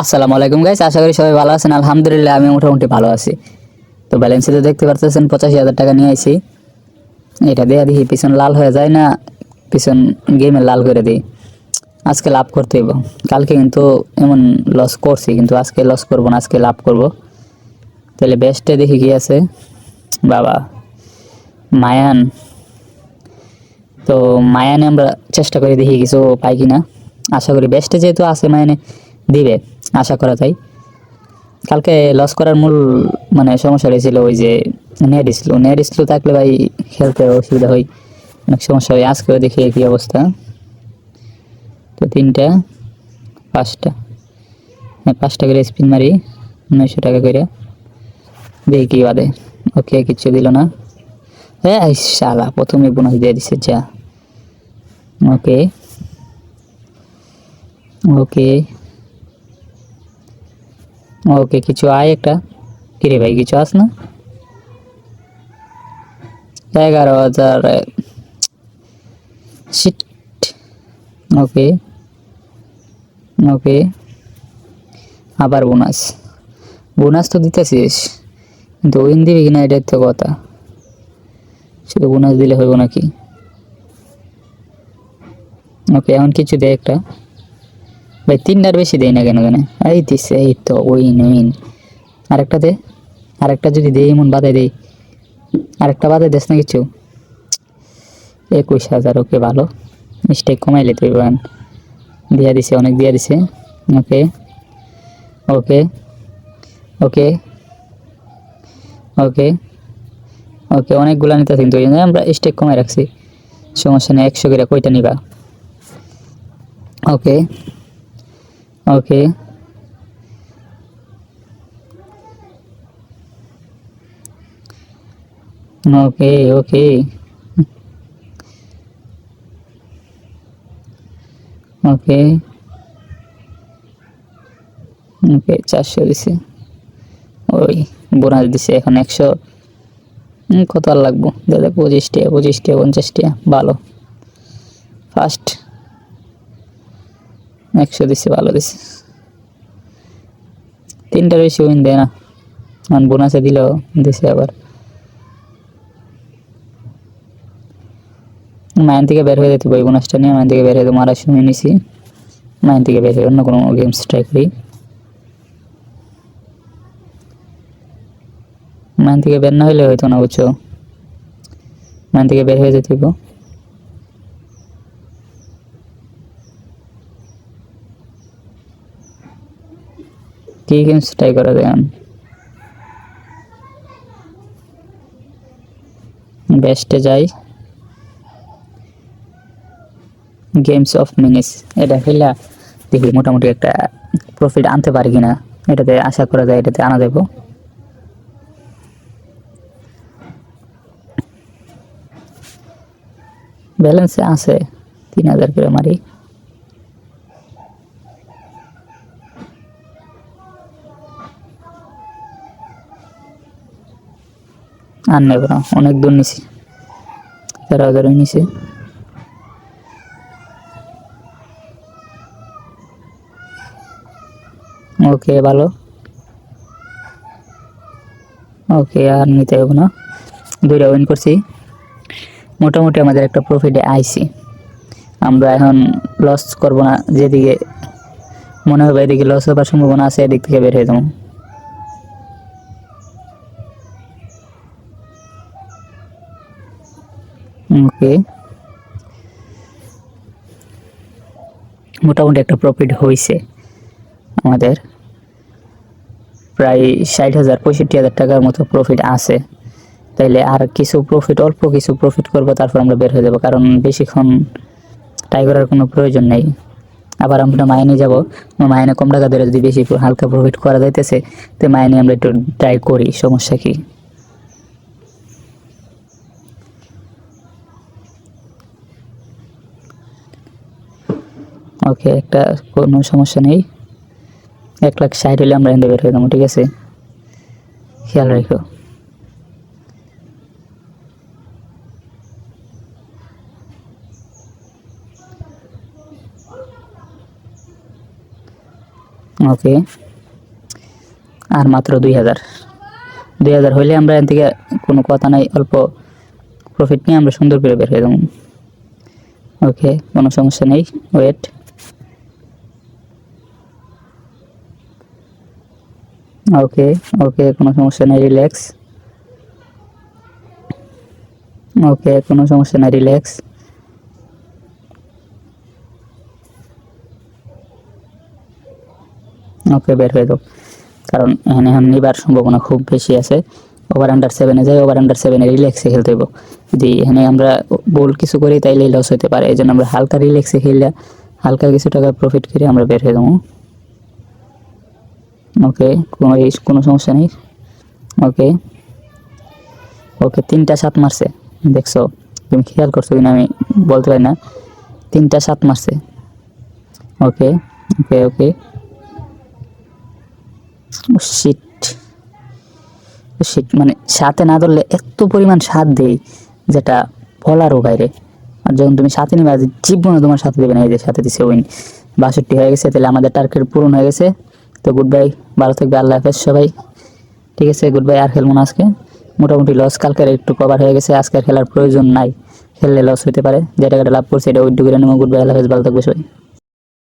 আসসালামু আলাইকুম গাইস আশা করি সবাই ভালো আছেন। আলহামদুলিল্লাহ, আমি মোটামুটি ভালো আছি। তো ব্যালেন্সে তো দেখতে পারতেছেন, পঁচাশি হাজার টাকা নিয়ে আইছি। এটা দেয়া দেখি, পিছন লাল হয়ে যায় না? পিছন গেমে লাল করে দিই। আজকে লাভ করতে হইব। কালকে কিন্তু এমন লস করছি, কিন্তু আজকে লস করব না, আজকে লাভ করব। তাহলে বেস্টে দেখি কি আছে। বাবা, মায়ান। তো মায়ানে আমরা চেষ্টা করে দেখি কিছু পাই কিনা। আশা করি বেস্টে যেহেতু আছে, মায়ানে দিবে, আশা করা যায়। কালকে লস করার মূল মানে সমস্যা হয়েছিল ওই যে নেট স্লো নেট স্লো থাকলে ভাই খেলতে অসুবিধা হয়, অনেক সমস্যা হয়। আজকেও দেখি একই অবস্থা। তো তিনটা, পাঁচটা। হ্যাঁ পাঁচটা করে স্পিন মারি, নয়শো টাকা করে। দেখি কি বাদে? ওকে কিচ্ছু দিল না। হ্যাঁ শালা, প্রথমে বোনাস দিয়ে দিছে, যা। ওকে। ওকে। ওকে, কিছু আয় একটা? কিরে ভাই, কিছু আস না? এগারো হাজার ওকে ওকে, আবার বোনাস। বোনাস তো দিতেছিস, কিন্তু উইন দিবি কিনা এটার তো কথা। শুধু বোনাস দিলে হইব নাকি? ওকে, এমন কিছু দেয় একটা। ভাই, তিনটার বেশি দেয় না কেন কেন এই দিচ্ছে এই তো উইন উইন আরেকটা দে, আরেকটা যদি দেই, এমন বাদে দেই। আরেকটা বাদে দেস না কিছু? একুশ হাজার, ওকে, ভালো। মিস্টেক কমাইলে তুই বান দিয়া দিছে, অনেক দিয়া দিছে। ওকে ওকে ওকে ওকে ওকে, অনেকগুলো নিতে কিন্তু আমরা স্টেক কমাই রাখছি। সমস্যা নেই, একশো করে কয়টা নিবা? ওকে। ওকে ওকে ওকে ওকে ওকে চারশো দিছে। ওই বোনাস দিছে এখন একশো। কত আর লাগবো? দাদা, পঁচিশ টাকা পঁচিশ টাকা পঞ্চাশ টাকা ভালো। ফার্স্ট একশো দিছে, ভালো দিছে। তিনটার বেশি উইন দেয় না। এখন বোনাসে দিলেও দিছে আবার। মাইন থেকে বের হয়ে যেতে বই বোনাসটা নিয়ে মাইন থেকে বের হয়ে মারা শুনে নিছি। মাইন থেকে বের হয়ে অন্য কোনো গেমস ট্রাই করি। মাইন থেকে বের না হলে হয়তো না বুঝছ। মাইন থেকে বের হয়ে যেতে কি ট্রাই করা যায় বেস্টে যাই। গেমস অফ মিনিস এটা খেলা দেখি মোটামুটি একটা প্রফিট আনতে পারি কিনা। এটাতে আশা করা যায়, এটাতে আনা দেবো ব্যালেন্সে আছে, তিন হাজার করে মারি। আর নেব না অনেক দূর নিছি। তেরো হাজারই নিছি। ওকে, ভালো। ওকে, আর নিতে হবে না। দুইটা উইন করছি। মোটামুটি আমাদের একটা প্রফিটে আইছি। আমরা এখন লস করব না, যেদিকে মনে হবে এদিকে লস হবার সম্ভাবনা আছে, এদিক থেকে বের হয়ে যাব। ওকে মোটামুটি একটা প্রফিট হয়েছে আমাদের। প্রায় ষাট হাজার পঁয়ষট্টি হাজার টাকার মতো প্রফিট আছে। তাইলে আর কিছু প্রফিট অল্প কিছু প্রফিট করব, তারপর আমরা বের হয়ে যাব। কারণ বেশিক্ষণ ট্রাই করার কোনো প্রয়োজন নেই। আবার আমরা মাইনে যাব। মাইনে কম টাকা ধরে যদি বেশি হালকা প্রফিট করা যাইতেছে, তো মাইনে আমরা একটু ট্রাই করি, সমস্যা কি? ওকে, একটা কোনো সমস্যা নেই। এক লাখ ষাট হলে আমরা থেকে বের হয়ে যাব, ঠিক আছে? খেয়াল রেখো। ওকে। আর মাত্র দুই হাজার। দুই হাজার হইলে আমরা এখান থেকে কোনো কথা নাই, অল্প প্রফিট নিয়ে আমরা সুন্দর করে বের হয়ে যাব। ওকে, কোনো সমস্যা নেই ওয়েট ওকে ওকে, কোনো সমস্যা নেই, রিল্যাক্স। ওকে, কোনো সমস্যা নেই, রিল্যাক্স। ওকে, বের হয়ে দাও। কারণ এখানে এখন নিবার সম্ভাবনা খুব বেশি আছে। ওভার আন্ডার সেভেনে যাই ওভার আন্ডার সেভেনে রিল্যাক্সে খেলতে হইব। যদি এখানে আমরা বোল কিছু করি তাইলে লস হতে পারে। এই জন্য আমরা হালকা রিল্যাক্সে খেললে হালকা কিছু টাকা প্রফিট করে আমরা বের হয়ে যাব। ওকে কোনো কোনো সমস্যা নেই। ওকে ওকে তিনটা সাত মারছে। দেখছ, তুমি খেয়াল করছ কিনা আমি বলতে পারি না। তিনটা সাত মারছে। ওকে ওকে ওকে শিট শিট মানে সাথে না ধরলে এত পরিমাণ স্বাদ দেই, যেটা বলারও বাইরে। আর যখন তুমি সাথে নিবে জীবনে তোমার সাথে দেবে না, এই যে সাথে দিছে উইন বাষট্টি হয়ে গেছে, তাহলে আমাদের টার্গেট পূরণ হয়ে গেছে। তো গুড বাই ভালো থাকবে, আল্লাহ হাফেজ সবাই। ঠিক আছে গুড বাই আর খেলব না আজকে। মোটামুটি লস কালকের একটু কভার হয়ে গেছে আজকে খেলার প্রয়োজন নাই। খেললে লস হতে পারে যে টাকাটা লাভ করছে এটা উইড্রো করে নেব। গুড বাই আল্লাহ হাফেজ, ভালো থাকবে সবাই।